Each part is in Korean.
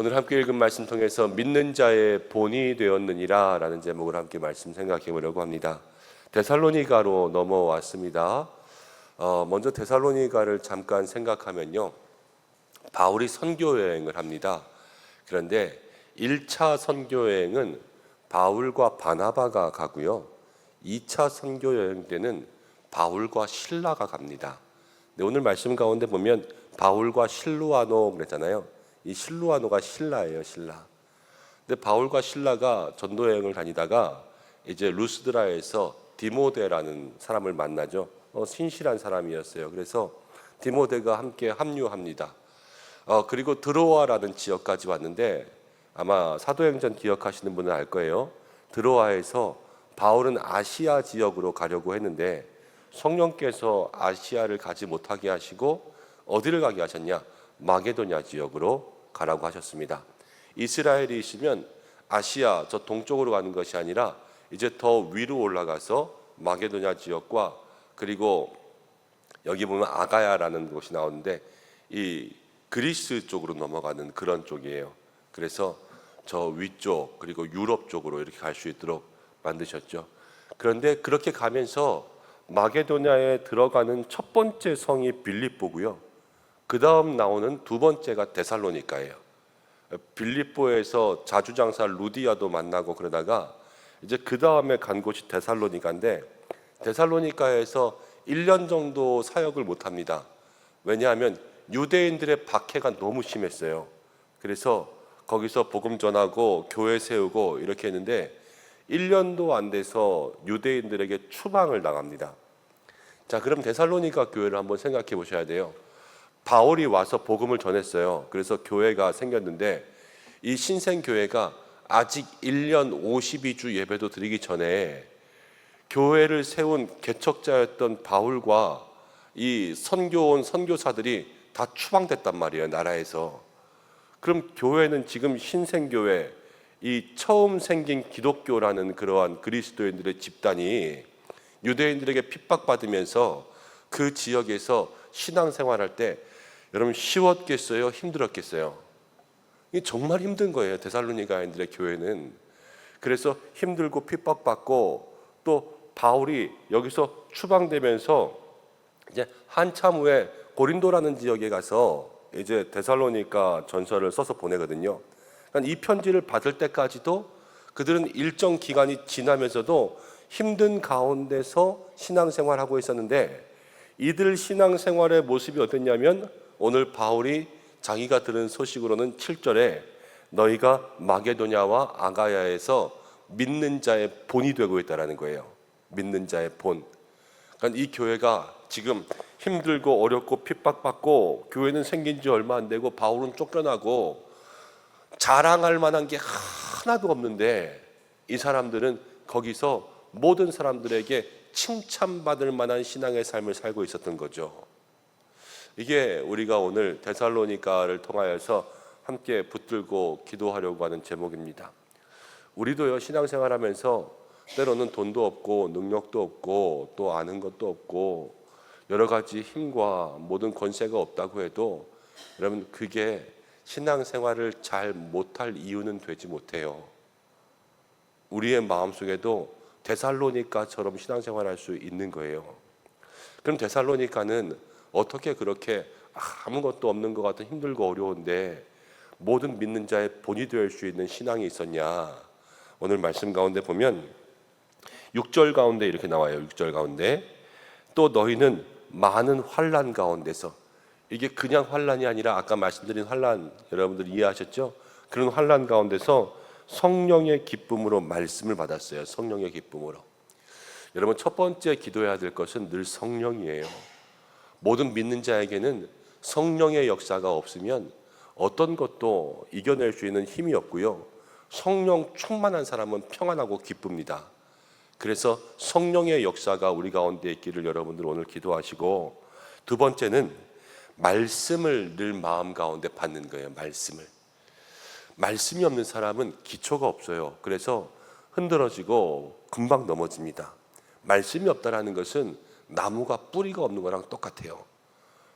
오늘 함께 읽은 말씀 통해서 믿는 자의 본이 되었느니라 라는 제목을 함께 말씀 생각해 보려고 합니다. 데살로니가로 넘어왔습니다. 어, 먼저 데살로니가를 잠깐 생각하면요. 바울이 선교 여행을 합니다. 그런데 1차 선교 여행은 바울과 바나바가 가고요. 2차 선교 여행 때는 바울과 신라가 갑니다. 네, 오늘 말씀 가운데 보면 바울과 실루아노 그랬잖아요. 이 실루아노가 신라예요, 신라. 근데 바울과 신라가 전도 여행을 다니다가 이제 루스드라에서 디모데라는 사람을 만나죠. 어, 신실한 사람이었어요. 그래서 디모데가 함께 합류합니다. 어, 그리고 드로아라는 지역까지 왔는데 아마 사도행전 기억하시는 분은 알 거예요. 드로아에서 바울은 아시아 지역으로 가려고 했는데 성령께서 아시아를 가지 못하게 하시고 어디를 가게 하셨냐? 마게도냐 지역으로 가라고 하셨습니다. 이스라엘이 있으면 아시아 저 동쪽으로 가는 것이 아니라 이제 더 위로 올라가서 마게도냐 지역과 그리고 여기 보면 아가야라는 곳이 나오는데 이 그리스 쪽으로 넘어가는 그런 쪽이에요. 그래서 저 위쪽 그리고 유럽 쪽으로 이렇게 갈 수 있도록 만드셨죠. 그런데 그렇게 가면서 마게도냐에 들어가는 첫 번째 성이 빌립보고요. 그 다음 나오는 두 번째가 데살로니카예요. 빌립보에서 자주장사 루디아도 만나고 그러다가 이제 그 다음에 간 곳이 데살로니카인데 데살로니카에서 1년 정도 사역을 못 합니다. 왜냐하면 유대인들의 박해가 너무 심했어요. 그래서 거기서 복음 전하고 교회 세우고 이렇게 했는데 1년도 안 돼서 유대인들에게 추방을 당합니다. 자, 그럼 데살로니가 교회를 한번 생각해 보셔야 돼요. 바울이 와서 복음을 전했어요. 그래서 교회가 생겼는데 이 신생 교회가 아직 1년 52주 예배도 드리기 전에 교회를 세운 개척자였던 바울과 이 선교원 선교사들이 다 추방됐단 말이에요, 나라에서. 그럼 교회는 지금 신생교회, 이 처음 생긴 기독교라는 그러한 그리스도인들의 집단이 유대인들에게 핍박받으면서 그 지역에서 신앙생활할 때 여러분 쉬웠겠어요? 힘들었겠어요? 이 정말 힘든 거예요. 데살로니가인들의 교회는. 그래서 힘들고 핍박받고 또 바울이 여기서 추방되면서 이제 한참 후에 고린도라는 지역에 가서 이제 데살로니가 전설을 써서 보내거든요. 그러니까 이 편지를 받을 때까지도 그들은 일정 기간이 지나면서도 힘든 가운데서 신앙생활하고 있었는데 이들 신앙생활의 모습이 어땠냐면 오늘 바울이 자기가 들은 소식으로는 7절에 너희가 마게도냐와 아가야에서 믿는 자의 본이 되고 있다라는 거예요. 믿는 자의 본. 그러니까 이 교회가 지금 힘들고 어렵고 핍박받고 교회는 생긴 지 얼마 안 되고 바울은 쫓겨나고 자랑할 만한 게 하나도 없는데 이 사람들은 거기서 모든 사람들에게 칭찬받을 만한 신앙의 삶을 살고 있었던 거죠. 이게 우리가 오늘 데살로니가를 통하여서 함께 붙들고 기도하려고 하는 제목입니다. 우리도요 신앙생활 하면서 때로는 돈도 없고 능력도 없고 또 아는 것도 없고 여러 가지 힘과 모든 권세가 없다고 해도 여러분 그게 신앙생활을 잘 못할 이유는 되지 못해요. 우리의 마음속에도 데살로니카처럼 신앙생활할 수 있는 거예요. 그럼 데살로니카는 어떻게 그렇게 아무것도 없는 것 같은 힘들고 어려운데 모든 믿는 자의 본이 될 수 있는 신앙이 있었냐? 오늘 말씀 가운데 보면 6절 가운데 이렇게 나와요. 6절 가운데 또 너희는 많은 환란 가운데서 이게 그냥 환란이 아니라 아까 말씀드린 환란 여러분들 이해하셨죠? 그런 환란 가운데서 성령의 기쁨으로 말씀을 받았어요. 성령의 기쁨으로. 여러분 첫 번째 기도해야 될 것은 늘 성령이에요. 모든 믿는 자에게는 성령의 역사가 없으면 어떤 것도 이겨낼 수 있는 힘이 없고요. 성령 충만한 사람은 평안하고 기쁩니다. 그래서 성령의 역사가 우리 가운데 있기를 여러분들 오늘 기도하시고 두 번째는 말씀을 늘 마음 가운데 받는 거예요. 말씀을. 말씀이 없는 사람은 기초가 없어요. 그래서 흔들어지고 금방 넘어집니다. 말씀이 없다라는 것은 나무가 뿌리가 없는 거랑 똑같아요.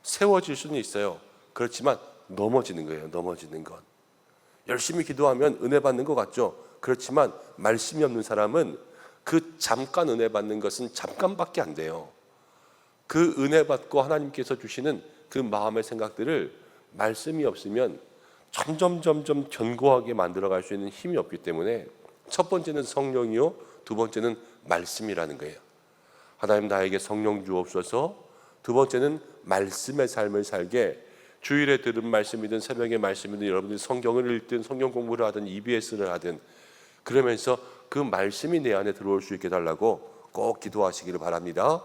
세워질 수는 있어요. 그렇지만 넘어지는 거예요. 넘어지는 것. 열심히 기도하면 은혜 받는 것 같죠. 그렇지만 말씀이 없는 사람은 그 잠깐 은혜 받는 것은 잠깐밖에 안 돼요. 그 은혜 받고 하나님께서 주시는 그 마음의 생각들을 말씀이 없으면 점점 점점 견고하게 만들어 갈 수 있는 힘이 없기 때문에 첫 번째는 성령이요 두 번째는 말씀이라는 거예요. 하나님 나에게 성령 주옵소서. 두 번째는 말씀의 삶을 살게 주일에 들은 말씀이든 새벽에 말씀이든 여러분들이 성경을 읽든 성경 공부를 하든 EBS를 하든 그러면서 그 말씀이 내 안에 들어올 수 있게 달라고 꼭 기도하시기를 바랍니다.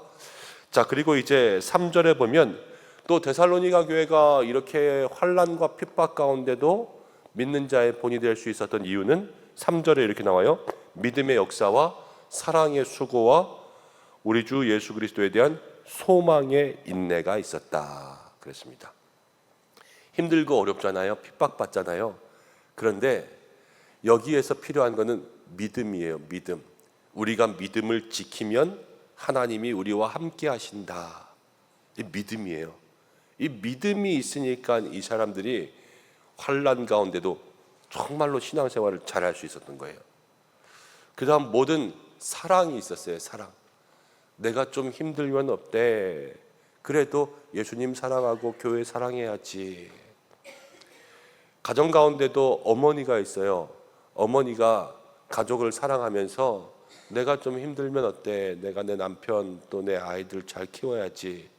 자, 그리고 이제 3절에 보면 또 데살로니가 교회가 이렇게 환란과 핍박 가운데도 믿는 자의 본이 될 수 있었던 이유는 3절에 이렇게 나와요. 믿음의 역사와 사랑의 수고와 우리 주 예수 그리스도에 대한 소망의 인내가 있었다. 그랬습니다. 힘들고 어렵잖아요. 핍박받잖아요. 그런데 여기에서 필요한 것은 믿음이에요. 믿음. 우리가 믿음을 지키면 하나님이 우리와 함께 하신다. 이 믿음이에요. 이 믿음이 있으니까 이 사람들이 환란 가운데도 정말로 신앙생활을 잘할 수 있었던 거예요. 그다음 모든 사랑이 있었어요. 사랑. 내가 좀 힘들면 어때? 그래도 예수님 사랑하고 교회 사랑해야지. 가정 가운데도 어머니가 있어요. 어머니가 가족을 사랑하면서 내가 좀 힘들면 어때? 내가 내 남편 또 내 아이들 잘 키워야지.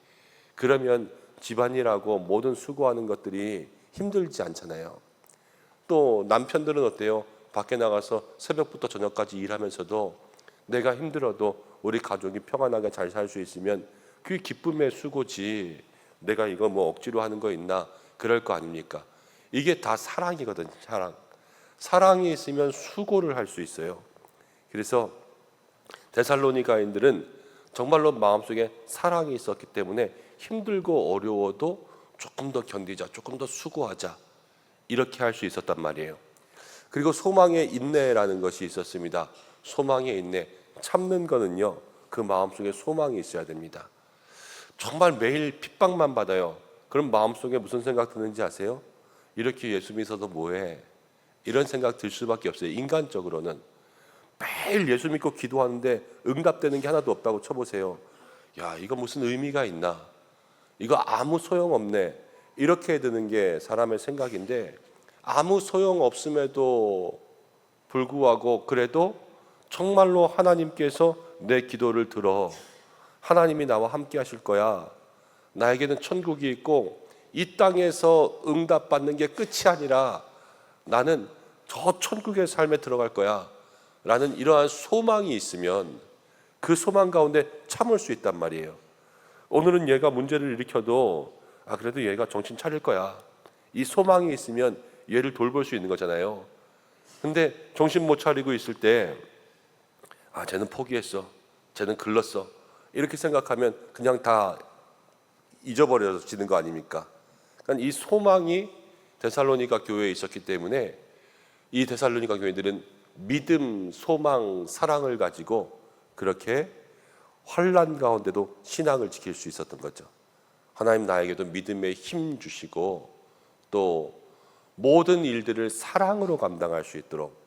그러면 집안일하고 모든 수고하는 것들이 힘들지 않잖아요. 또 남편들은 어때요? 밖에 나가서 새벽부터 저녁까지 일하면서도 내가 힘들어도 우리 가족이 평안하게 잘 살 수 있으면 그게 기쁨의 수고지. 내가 이거 뭐 억지로 하는 거 있나? 그럴 거 아닙니까? 이게 다 사랑이거든, 사랑. 사랑이 있으면 수고를 할 수 있어요. 그래서 데살로니가인들은 정말로 마음속에 사랑이 있었기 때문에 힘들고 어려워도 조금 더 견디자, 조금 더 수고하자. 이렇게 할 수 있었단 말이에요. 그리고 소망의 인내라는 것이 있었습니다. 소망의 인내. 참는 거는요, 그 마음속에 소망이 있어야 됩니다. 정말 매일 핍박만 받아요. 그럼 마음속에 무슨 생각 드는지 아세요? 이렇게 예수 믿어도 뭐해? 이런 생각 들 수밖에 없어요. 인간적으로는. 매일 예수 믿고 기도하는데 응답되는 게 하나도 없다고 쳐보세요. 야, 이거 무슨 의미가 있나? 이거 아무 소용 없네. 이렇게 드는 게 사람의 생각인데 아무 소용 없음에도 불구하고 그래도 정말로 하나님께서 내 기도를 들어 하나님이 나와 함께 하실 거야. 나에게는 천국이 있고 이 땅에서 응답받는 게 끝이 아니라 나는 저 천국의 삶에 들어갈 거야. 라는 이러한 소망이 있으면 그 소망 가운데 참을 수 있단 말이에요. 오늘은 얘가 문제를 일으켜도 아 그래도 얘가 정신 차릴 거야. 이 소망이 있으면 얘를 돌볼 수 있는 거잖아요. 근데 정신 못 차리고 있을 때 아, 쟤는 포기했어. 쟤는 글렀어. 이렇게 생각하면 그냥 다 잊어버려지는 거 아닙니까? 그러니까 이 소망이 데살로니가 교회에 있었기 때문에 이 데살로니가 교회들은 믿음, 소망, 사랑을 가지고 그렇게 환란 가운데도 신앙을 지킬 수 있었던 거죠. 하나님 나에게도 믿음의 힘 주시고 또 모든 일들을 사랑으로 감당할 수 있도록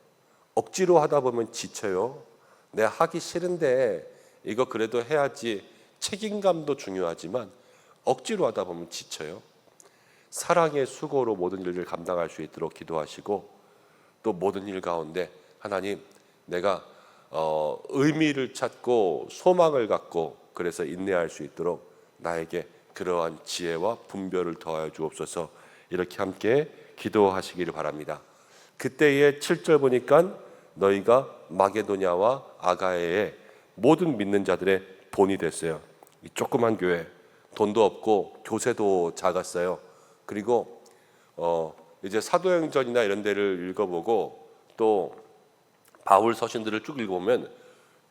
억지로 하다 보면 지쳐요. 내가 하기 싫은데 이거 그래도 해야지 책임감도 중요하지만 억지로 하다 보면 지쳐요. 사랑의 수고로 모든 일을 감당할 수 있도록 기도하시고 또 모든 일 가운데 하나님 내가 어, 의미를 찾고 소망을 갖고 그래서 인내할 수 있도록 나에게 그러한 지혜와 분별을 더하여 주옵소서 이렇게 함께 기도하시기를 바랍니다. 그때의 7절 보니까 너희가 마게도냐와 아가에의 모든 믿는 자들의 본이 됐어요. 이 조그만 교회 돈도 없고 교세도 작았어요. 그리고 어 이제 사도행전이나 이런 데를 읽어보고 또 바울 서신들을 쭉 읽어보면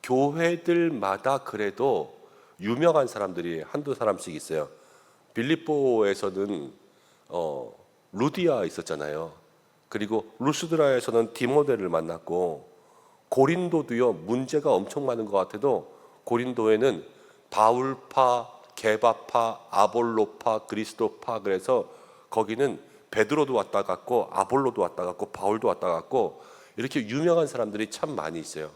교회들마다 그래도 유명한 사람들이 한두 사람씩 있어요. 빌립보에서는 어, 루디아 있었잖아요. 그리고 루스드라에서는 디모데를 만났고 고린도도요 문제가 엄청 많은 것 같아도 고린도에는 바울파, 게바파, 아볼로파, 그리스도파 그래서 거기는 베드로도 왔다 갔고 아볼로도 왔다 갔고 바울도 왔다 갔고 이렇게 유명한 사람들이 참 많이 있어요.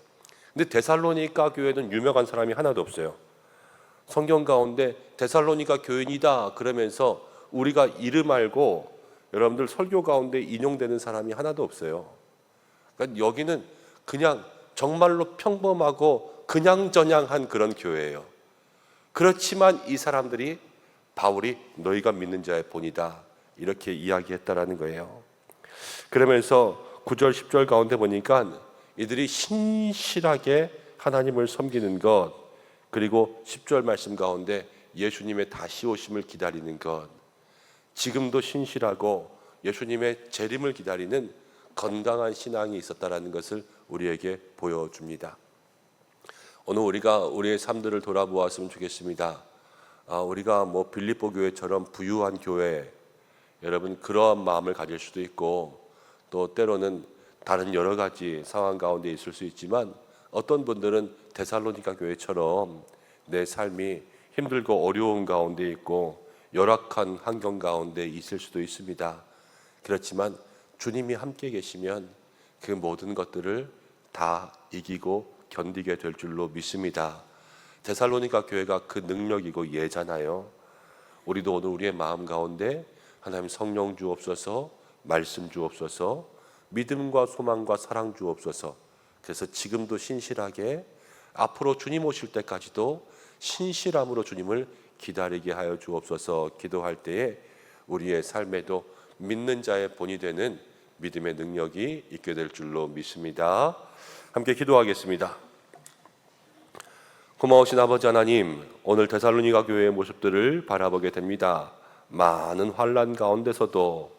근데 데살로니가 교회는 유명한 사람이 하나도 없어요. 성경 가운데 데살로니가 교인이다 그러면서 우리가 이름 알고 여러분들 설교 가운데 인용되는 사람이 하나도 없어요. 그러니까 여기는 그냥 정말로 평범하고 그냥저냥한 그런 교회예요. 그렇지만 이 사람들이 바울이 너희가 믿는 자의 본이다 이렇게 이야기했다라는 거예요. 그러면서 9절 10절 가운데 보니까 이들이 신실하게 하나님을 섬기는 것 그리고 10절 말씀 가운데 예수님의 다시 오심을 기다리는 것 지금도 신실하고 예수님의 재림을 기다리는 건강한 신앙이 있었다라는 것을 우리에게 보여줍니다. 오늘 우리가 우리의 삶들을 돌아보았으면 좋겠습니다. 아, 우리가 뭐 빌립보 교회처럼 부유한 교회, 여러분 그러한 마음을 가질 수도 있고 또 때로는 다른 여러 가지 상황 가운데 있을 수 있지만 어떤 분들은 데살로니가 교회처럼 내 삶이 힘들고 어려운 가운데 있고 열악한 환경 가운데 있을 수도 있습니다. 그렇지만 주님이 함께 계시면 그 모든 것들을 다 이기고 견디게 될 줄로 믿습니다. 데살로니가 교회가 그 능력이고 예잖아요. 우리도 오늘 우리의 마음 가운데 하나님 성령 주옵소서, 말씀 주옵소서, 믿음과 소망과 사랑 주옵소서. 그래서 지금도 신실하게 앞으로 주님 오실 때까지도 신실함으로 주님을 기다리게 하여 주옵소서. 기도할 때에 우리의 삶에도 믿는 자의 본이 되는 믿음의 능력이 있게 될 줄로 믿습니다. 함께 기도하겠습니다. 고마우신 아버지 하나님, 오늘 데살로니가 교회의 모습들을 바라보게 됩니다. 많은 환란 가운데서도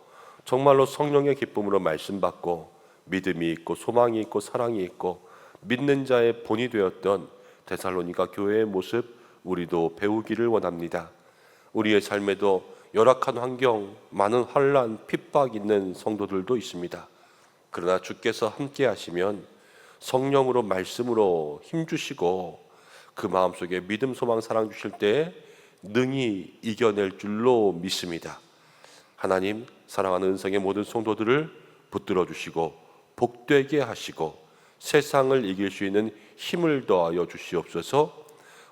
정말로 성령의 기쁨으로 말씀 받고 믿음이 있고 소망이 있고 사랑이 있고 믿는 자의 본이 되었던 데살로니가 교회의 모습 우리도 배우기를 원합니다. 우리의 삶에도 열악한 환경, 많은 환란, 핍박 있는 성도들도 있습니다. 그러나 주께서 함께 하시면 성령으로 말씀으로 힘 주시고 그 마음속에 믿음, 소망, 사랑 주실 때 능히 이겨낼 줄로 믿습니다. 하나님 사랑하는 은성의 모든 성도들을 붙들어 주시고 복되게 하시고 세상을 이길 수 있는 힘을 더하여 주시옵소서.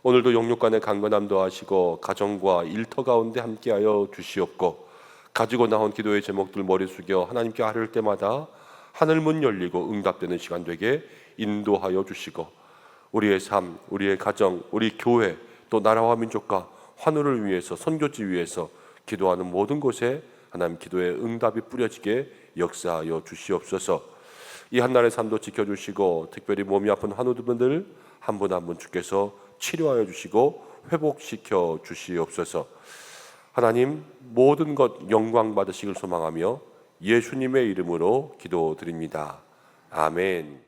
오늘도 영육간의 강건함 더하시고 가정과 일터 가운데 함께하여 주시옵고 가지고 나온 기도의 제목들 머리 숙여 하나님께 아뢰을 때마다 하늘 문 열리고 응답되는 시간 되게 인도하여 주시고 우리의 삶, 우리의 가정, 우리 교회 또 나라와 민족과 환우를 위해서 선교지 위해서 기도하는 모든 곳에 하나님 기도의 응답이 뿌려지게 역사하여 주시옵소서. 이 한날의 삶도 지켜주시고 특별히 몸이 아픈 환우분들 한 분 한 분 주께서 치료하여 주시고 회복시켜 주시옵소서. 하나님 모든 것 영광 받으시길 소망하며 예수님의 이름으로 기도드립니다. 아멘.